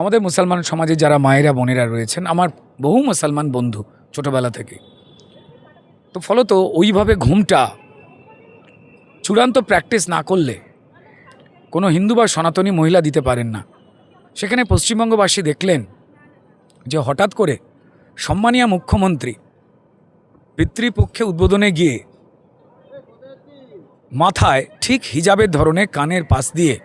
আমাদের মুসলমান সমাজে যারা মায়েরা, বোনেরা রয়েছেন, আমার বহু মুসলমান বন্ধু ছোটবেলা থেকে। তো ফলত ওইভাবে ঘুমটা চূড়ান্ত প্র্যাকটিস না করলে কোনো হিন্দু বা সনাতনী মহিলা দিতে পারেন না। সেখানে পশ্চিমবঙ্গবাসী দেখলেন যে হঠাৎ করে সম্মানীয় মুখ্যমন্ত্রী পিতৃপক্ষে উদ্বোধনে গিয়ে মাথায় ঠিক হিজাবের ধরনের কানের পাশ দিয়ে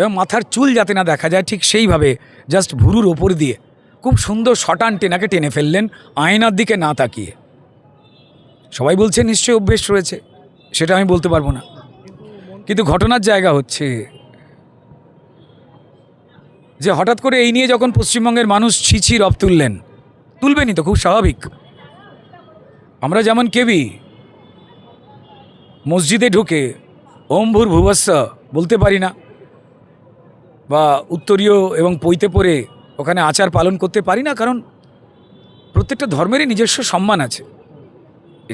এবং মাথার চুল যাতে না দেখা যায়, ঠিক সেইভাবে জাস্ট ভুরুর ওপর দিয়ে খুব সুন্দর শটান টেনাকে টেনে ফেললেন, আয়নার দিকে না তাকিয়ে। সবাই বলছে, নিশ্চয়ই অভ্যেস রয়েছে। সেটা আমি বলতে পারব না। কিন্তু ঘটনার জায়গা হচ্ছে যে হঠাৎ করে এই নিয়ে যখন পশ্চিমবঙ্গের মানুষ ছিছি, রব তুললেন, তুলবেনই তো, খুব স্বাভাবিক। আমরা যেমন কেবি, মসজিদে ঢুকে, ওম ভুর ভুবস্স বলতে পারি না। বা উত্তরীয় এবং পৈতে পড়ে ওখানে আচার পালন করতে পারি না, কারণ প্রত্যেকটা ধর্মেরই নিজস্ব সম্মান আছে।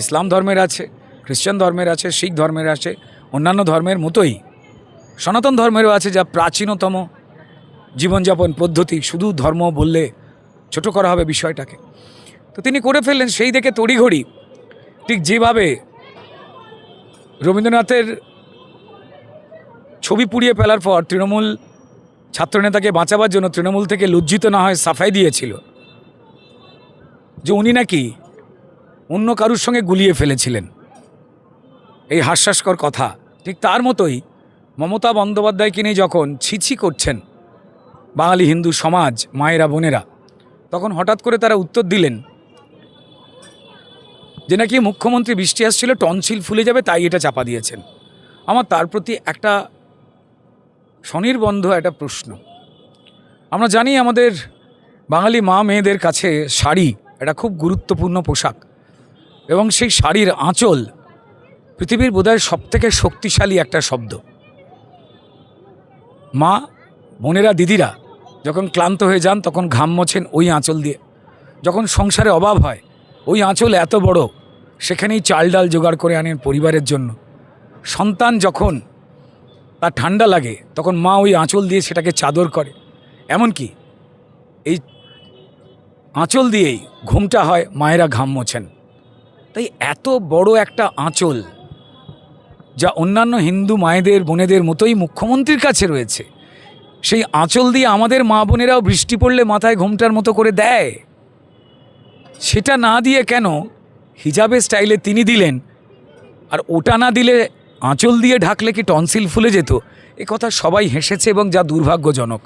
ইসলাম ধর্মের আছে, খ্রিস্টান ধর্মের আছে, শিখ ধর্মের আছে, অন্যান্য ধর্মের মতোই। সনাতন ধর্মেরও আছে যা প্রাচীনতম জীবনযাপন পদ্ধতি, শুধু ধর্ম বললে ছোট করা হবে বিষয়টাকে। তো তিনি করে ফেললেন, সেই দেখে তড়িঘড়ি ঠিক যেভাবে রবীন্দ্রনাথের ছবি পুড়িয়ে ফেলার পর তৃণমূল ছাত্রনেতাকে বাঁচাবার জন্য তৃণমূল থেকে লজ্জিত না হয় সাফাই দিয়েছিল। যে উনি নাকি অন্য কারুর সঙ্গে গুলিয়ে ফেলেছিলেন। এই হাস্যাস্কর কথা। ঠিক তার মতোই মমতা বন্দ্যোপাধ্যায়কে নিয়ে যখন ছিছি করছেন বাঙালি হিন্দু সমাজ, মায়েরা, বোনেরা, তখন হঠাৎ করে তারা উত্তর দিলেন যে নাকি মুখ্যমন্ত্রী বৃষ্টি আসছিল, টনসিল ফুলে যাবে, তাই এটা চাপা দিয়েছেন। আমার তার প্রতি একটা স্বনির্বন্ধ একটা প্রশ্ন। আমরা জানি আমাদের বাঙালি মা মেয়েদের কাছে শাড়ি এটা খুব গুরুত্বপূর্ণ পোশাক এবং সেই শাড়ির আঁচল পৃথিবীর বোধহয় সবথেকে শক্তিশালী একটা শব্দ। মা, বোনেরা, দিদিরা যখন ক্লান্ত হয়ে যান তখন ঘাম মোছেন ওই আঁচল দিয়ে। যখন সংসারে অভাব হয়, ওই আঁচল এত বড়, সেখানেই চাল ডাল জোগাড় করে আনেন পরিবারের জন্য। সন্তান যখন তার ঠান্ডা লাগে, তখন মা ওই আঁচল দিয়ে সেটাকে চাদর করে। এমনকি এই আঁচল দিয়েই ঘুমটা হয়, মায়েরা ঘাম মোছেন। তাই এত বড় একটা আঁচল যা অন্যান্য হিন্দু মায়েদের, বোনেদের মতোই মুখ্যমন্ত্রীর কাছে রয়েছে, সেই আঁচল দিয়ে আমাদের মা বোনেরাও বৃষ্টি পড়লে মাথায় ঘোমটার মতো করে দেয়। সেটা না দিয়ে কেন হিজাবের স্টাইলে তিনি দিলেন, আর ওটা না দিলে আঁচল দিয়ে ঢাকলে কি টনসিল ফুলে যেত? এ কথা সবাই হেসেছে এবং যা দুর্ভাগ্যজনক।